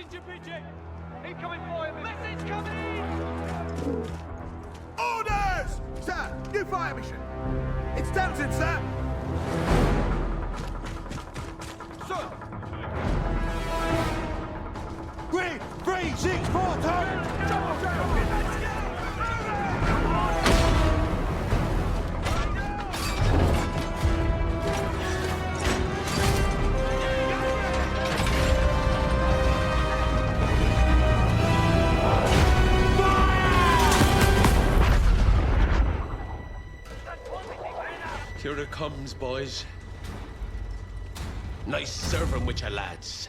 Messenger pigeon! Incoming fire Message coming! Orders! Sir, new fire mission. It's Townsend, sir. Sir. Three, three, six, four, two. Here it comes, boys. Nice serving with your lads.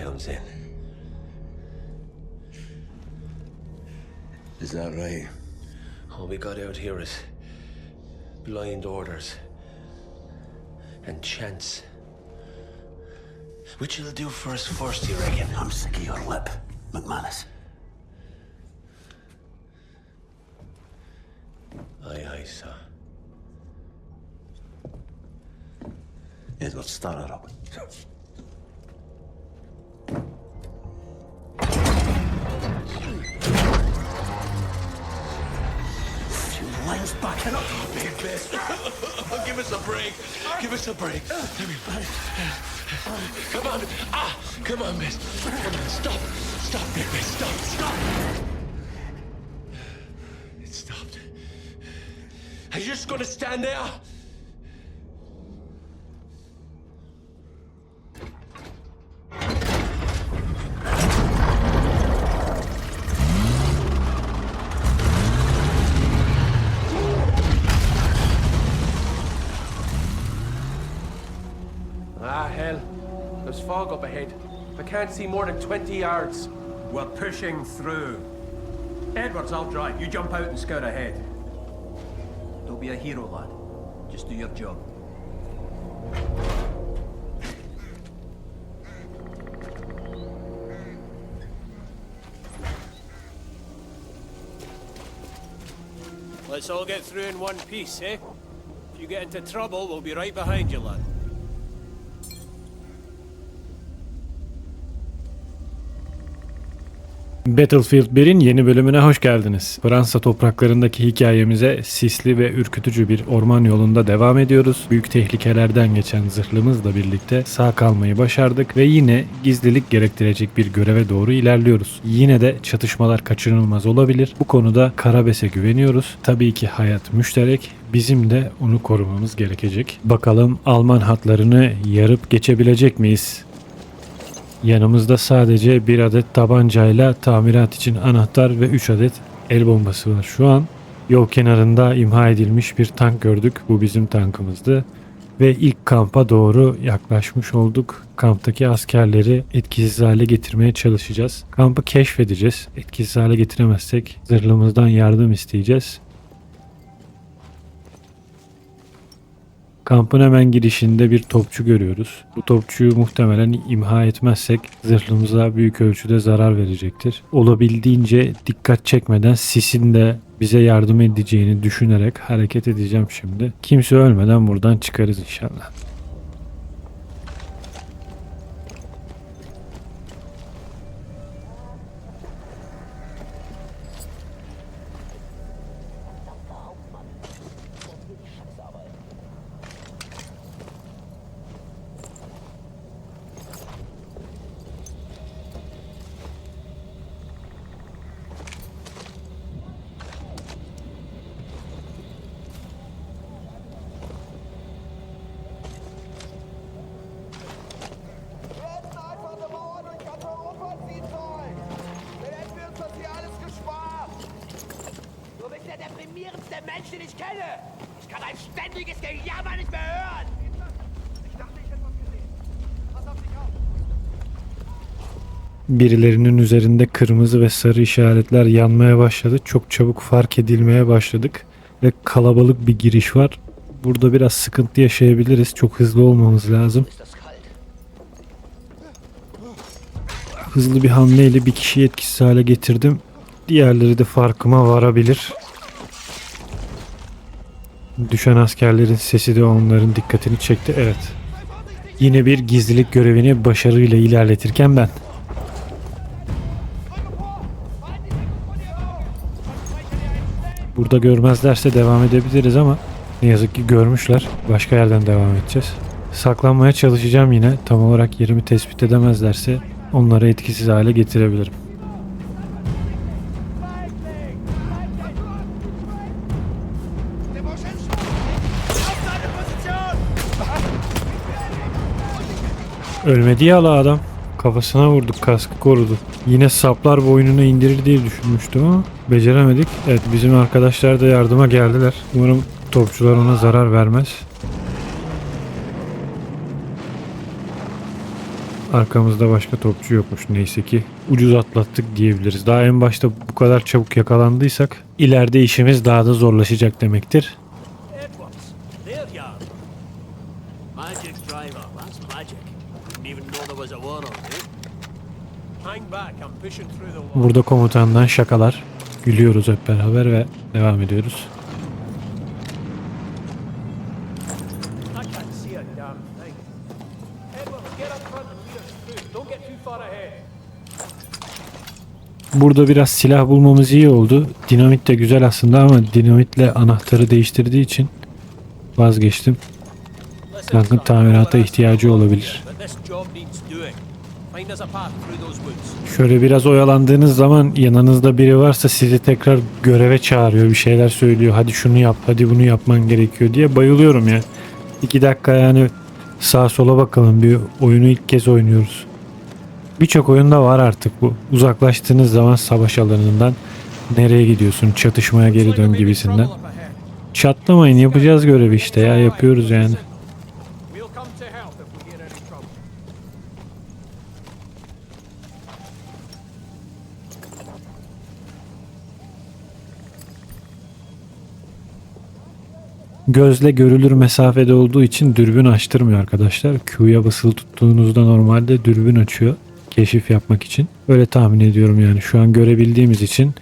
Townsend. Is that right? All we got out here is blind orders and chance. Which will do for us first, you reckon? I'm sick of your lip, McManus. Aye, aye, sir. Edward, start her up. Lines backing up. Big best. Give us a break. Give us a break. Come on. Ah, come on, miss. Come on, stop. Stop, big miss. Stop, stop. It stopped. Are you just gonna stand there? Can't see more than 20 yards. We're pushing through. Edwards, I'll drive. You jump out and scout ahead. Don't be a hero, lad. Just do your job. Let's all get through in one piece, eh? If you get into trouble, we'll be right behind you, lad. Battlefield 1'in yeni bölümüne hoş geldiniz. Fransa topraklarındaki hikayemize sisli ve ürkütücü bir orman yolunda devam ediyoruz. Büyük tehlikelerden geçen zırhlımızla birlikte sağ kalmayı başardık ve yine gizlilik gerektirecek bir göreve doğru ilerliyoruz. Yine de çatışmalar kaçınılmaz olabilir. Bu konuda Karabes'e güveniyoruz. Tabii ki hayat müşterek. Bizim de onu korumamız gerekecek. Bakalım Alman hatlarını yarıp geçebilecek miyiz? Yanımızda sadece bir adet tabancayla tamirat için anahtar ve 3 adet el bombası var. Şu an yol kenarında imha edilmiş bir tank gördük. Bu bizim tankımızdı. Ve ilk kampa doğru yaklaşmış olduk. Kamptaki askerleri etkisiz hale getirmeye çalışacağız. Kampı keşfedeceğiz. Etkisiz hale getiremezsek zırhlımızdan yardım isteyeceğiz. Kampın hemen girişinde bir topçu görüyoruz. Bu topçuyu muhtemelen imha etmezsek zırhlımıza büyük ölçüde zarar verecektir. Olabildiğince dikkat çekmeden sisin de bize yardım edeceğini düşünerek hareket edeceğim şimdi. Kimse ölmeden buradan çıkarız inşallah. Deprimierendste Mensch, den ich kenne. Ich kann ein ständiges Gejammer nicht mehr hören. Birilerinin üzerinde kırmızı ve sarı işaretler yanmaya başladı. Çok çabuk fark edilmeye başladık ve kalabalık bir giriş var. Burada biraz sıkıntı yaşayabiliriz. Çok hızlı olmamız lazım. Hızlı bir hamleyle bir kişiyi etkisiz hale getirdim. Diğerleri de farkıma varabilir. Düşen askerlerin sesi de onların dikkatini çekti. Evet. Yine bir gizlilik görevini başarıyla ilerletirken ben. Burada görmezlerse devam edebiliriz ama ne yazık ki görmüşler. Başka yerden devam edeceğiz. Saklanmaya çalışacağım yine. Tam olarak yerimi tespit edemezlerse onları etkisiz hale getirebilirim. Ölmedi ya la adam. Kafasına vurduk kaskı korudu. Yine saplar boynuna indirir diye düşünmüştüm ama beceremedik. Evet bizim arkadaşlar da yardıma geldiler. Umarım topçular ona zarar vermez. Arkamızda başka topçu yokmuş neyse ki. Ucuz atlattık diyebiliriz. Daha en başta bu kadar çabuk yakalandıysak ileride işimiz daha da zorlaşacak demektir. Edwards, Burada komutandan şakalar. Gülüyoruz hep beraber ve devam ediyoruz. Burada biraz silah bulmamız iyi oldu. Dinamit de güzel aslında ama dinamitle anahtarı değiştirdiği için vazgeçtim. Tankın tamirata ihtiyacı olabilir. Şöyle biraz oyalandığınız zaman yanınızda biri varsa sizi tekrar göreve çağırıyor. Bir şeyler söylüyor. Hadi şunu yap, hadi bunu yapman gerekiyor diye bayılıyorum ya. İki dakika yani sağa sola bakalım. Bir oyunu ilk kez oynuyoruz. Birçok oyunda var artık bu. Uzaklaştığınız zaman savaş alanından nereye gidiyorsun, çatışmaya geri dön gibisinden. Çatlamayın yapacağız görevi işte ya yapıyoruz yani. Gözle görülür mesafede olduğu için dürbün açtırmıyor arkadaşlar. Q'ya basılı tuttuğunuzda normalde dürbün açıyor. Keşif yapmak için. Öyle tahmin ediyorum yani. Şu an görebildiğimiz için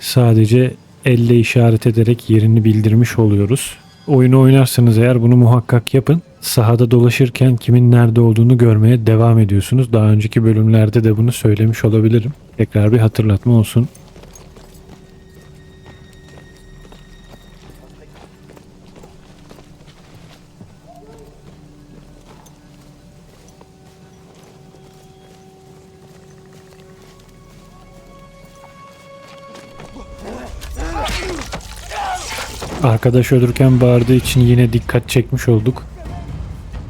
sadece elle işaret ederek yerini bildirmiş oluyoruz. Oyunu oynarsanız eğer bunu muhakkak yapın. Sahada dolaşırken kimin nerede olduğunu görmeye devam ediyorsunuz. Daha önceki bölümlerde de bunu söylemiş olabilirim. Tekrar bir hatırlatma olsun. Arkadaş ölürken bağırdığı için yine dikkat çekmiş olduk.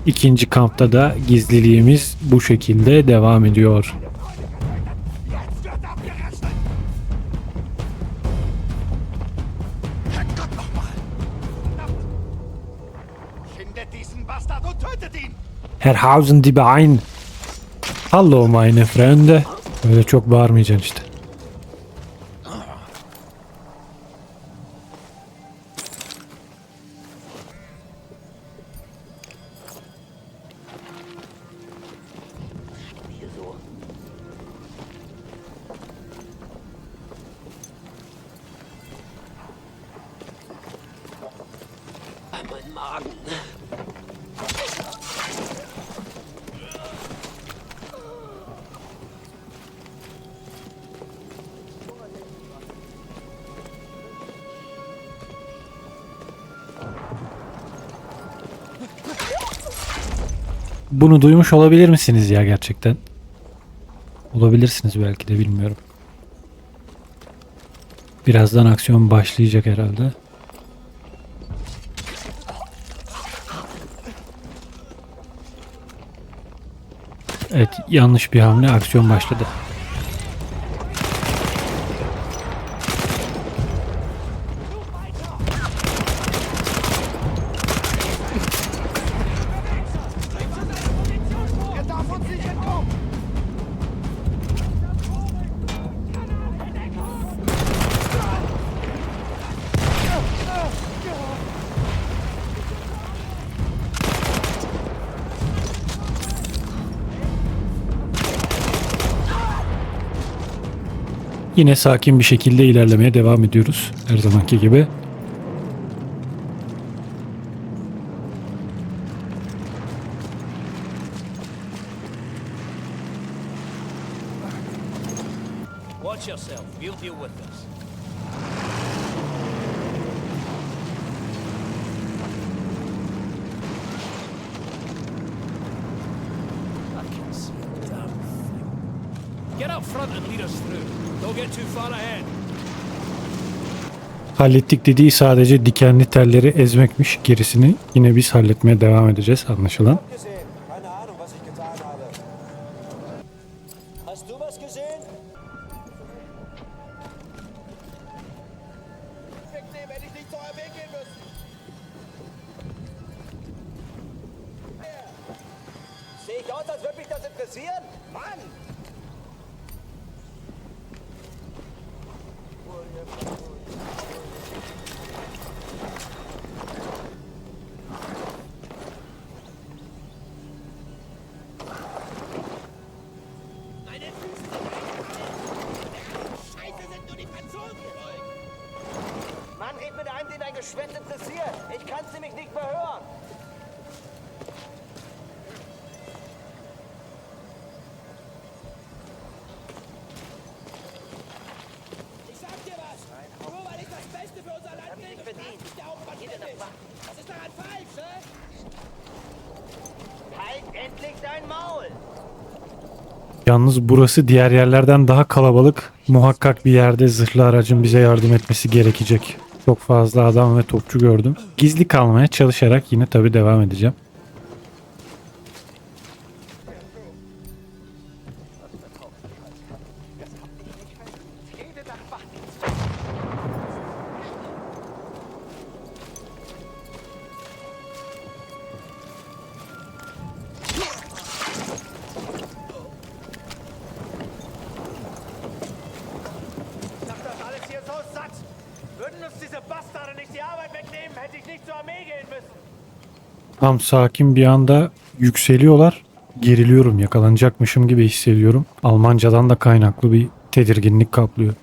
İkinci kampta da gizliliğimiz bu şekilde devam ediyor. İhn! Herhausen die Bein. Hallo meine Freunde. Öyle çok bağırmayacaksın işte. Bunu duymuş olabilir misiniz ya gerçekten? Olabilirsiniz belki de bilmiyorum. Birazdan aksiyon başlayacak herhalde. Evet yanlış bir hamle aksiyon başladı. Yine sakin bir şekilde ilerlemeye devam ediyoruz. Her zamanki gibi. Get up front and lead us through. Hallettik dediği sadece dikenli telleri ezmekmiş. Gerisini yine biz halletmeye devam edeceğiz anlaşılan. Scheiße sind nur die Franzosen schuld. Mann, red mit einem, den dein Geschwätz interessiert. Ich kann's nämlich nicht mehr hören. Yalnız burası diğer yerlerden daha kalabalık. Muhakkak bir yerde zırhlı aracın bize yardım etmesi gerekecek. Çok fazla adam ve topçu gördüm. Gizli kalmaya çalışarak yine tabi devam edeceğim. Tam sakin bir anda yükseliyorlar. Geriliyorum yakalanacakmışım gibi hissediyorum. Almancadan da kaynaklı bir tedirginlik kaplıyor.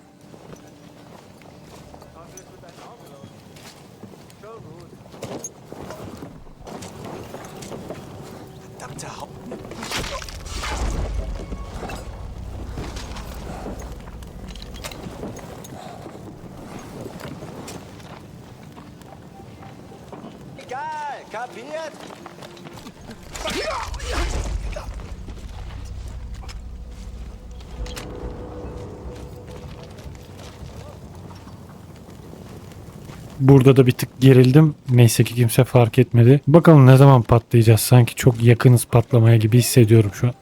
Kapiert? Burada da bir tık gerildim. Neyse ki kimse fark etmedi. Bakalım ne zaman patlayacağız. Sanki çok yakınız patlamaya gibi hissediyorum şu an.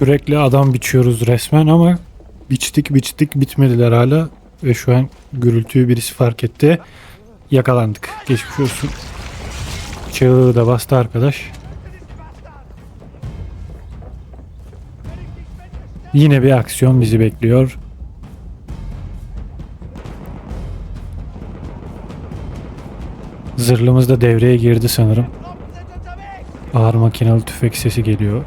Kürekle adam biçiyoruz resmen ama biçtik biçtik bitmediler hala. Ve şu an gürültüyü birisi fark etti. Yakalandık. Geçmiş olsun. Çığlığı da bastı arkadaş. Yine bir aksiyon bizi bekliyor. Zırhlımız da devreye girdi sanırım. Ağır makinalı tüfek sesi geliyor.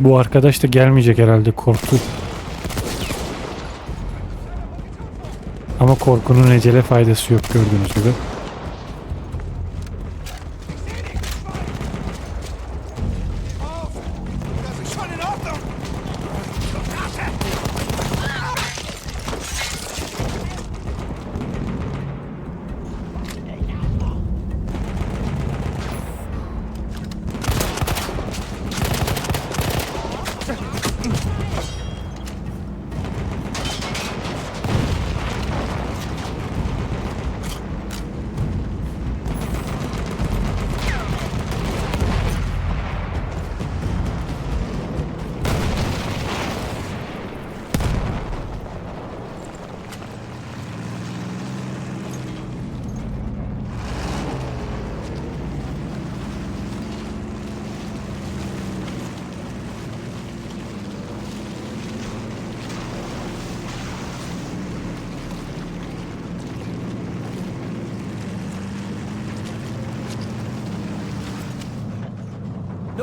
Bu arkadaş da gelmeyecek herhalde korktu. Ama korkunun ecele faydası yok gördüğünüz gibi.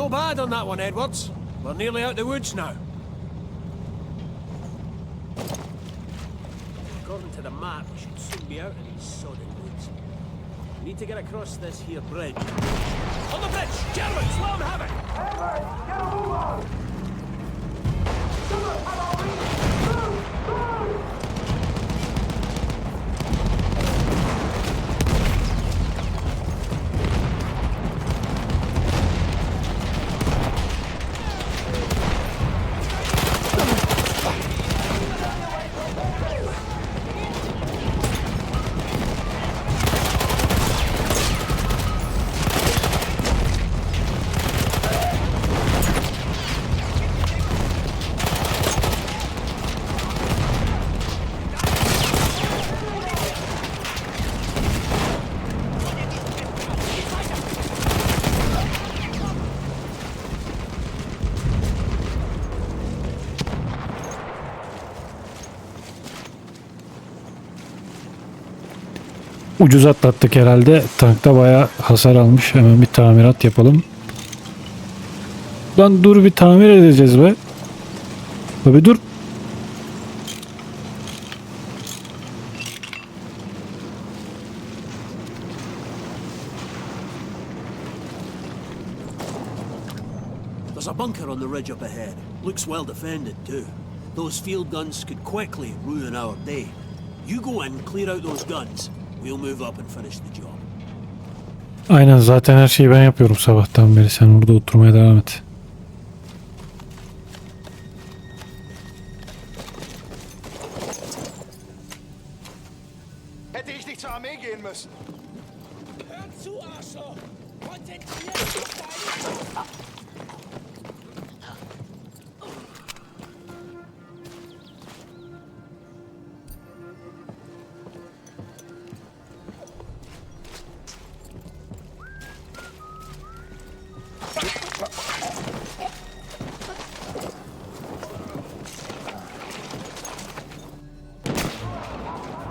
Bad on that one, Edwards. We're nearly out the woods now. According to the map, we should soon be out of these sodded woods. We need to get across this here bridge. On the bridge! Germans, let 'em have it! Ucuz atlattık herhalde. Tankta bayağı hasar almış. Hemen bir tamirat yapalım. Lan dur bir tamir edeceğiz be. Tabi dur. There's a bunker on the ridge up ahead. Looks well defended, too. Those field guns could quickly ruin our day. You go in, clear out those guns. Aynen zaten her şeyi ben yapıyorum sabahtan beri. Sen orada oturmaya devam et.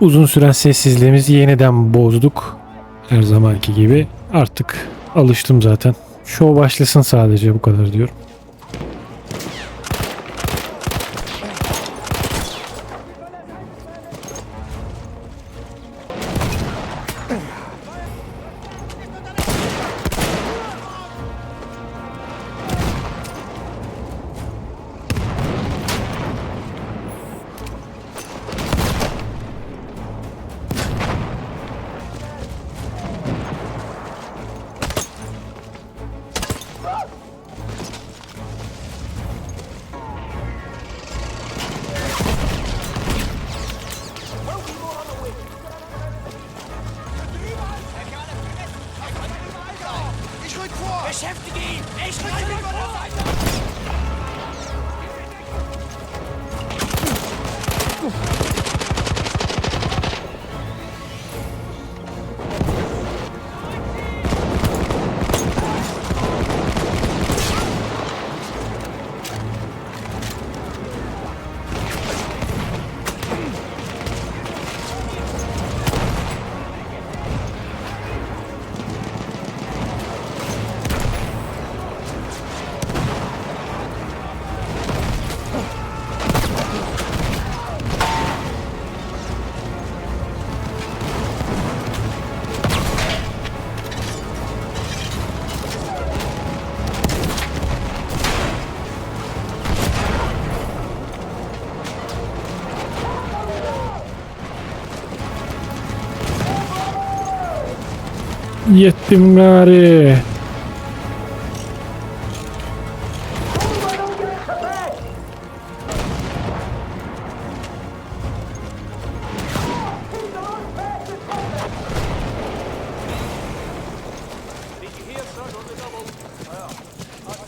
Uzun süren sessizliğimizi yeniden bozduk. Her zamanki gibi. Artık alıştım zaten. Show başlasın sadece bu kadar diyorum.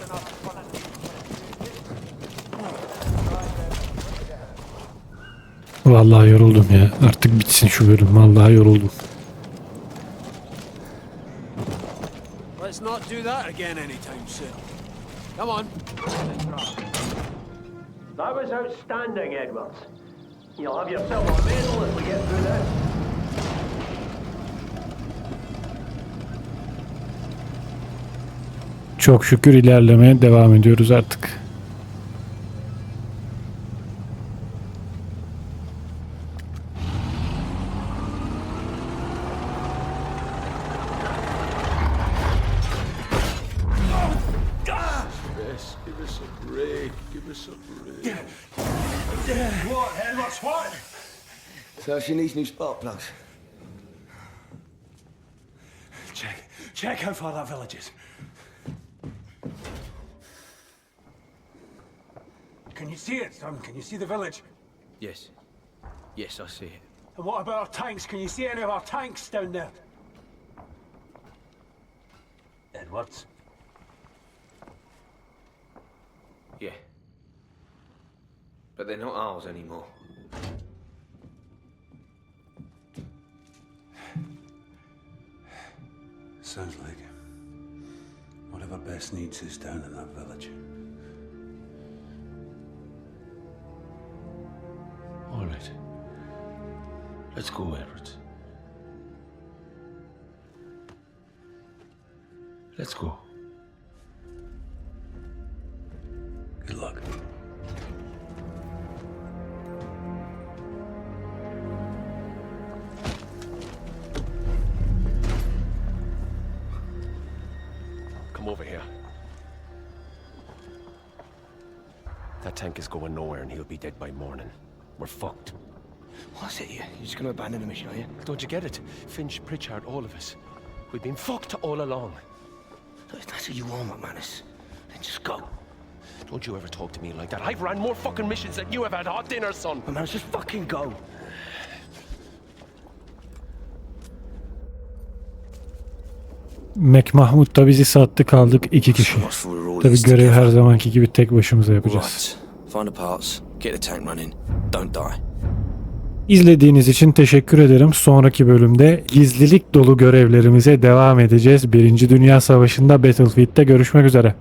Enough fun. Vallahi yoruldum ya. Artık bitsin şu bölüm. Vallahi yoruldum. Do that again anytime soon. Come on. That was outstanding, Edwards. You'll have yourself a medal if we get through this. Çok şükür ilerlemeye devam ediyoruz artık. So she needs new spark plugs. Check. Check how far that village is. Can you see it, son? Can you see the village? Yes. Yes, I see it. And what about our tanks? Can you see any of our tanks down there? Edwards. But they're not ours anymore. Sounds like whatever Bess needs is down in that village. All right. Let's go, Edward. Let's go. Tank is going nowhere and he'll be dead by morning. We're fucked. What's it you? You're just gonna abandon the mission, are you? Don't you get it? Finch, Pritchard, all of us. We've been fucked all along. Look, if that's what you want, McManus, then just go. Don't you ever talk to me like that. I've ran more fucking missions than you have had hot dinner, son. McManus, just fucking go. Mahmut da bizi sattı kaldık iki kişi. Tabi görev her zamanki gibi tek başımıza yapacağız. Find the parts. Get the tank running. Don't die. İzlediğiniz için teşekkür ederim. Sonraki bölümde gizlilik dolu görevlerimize devam edeceğiz. Birinci Dünya Savaşı'nda Battlefield'de görüşmek üzere.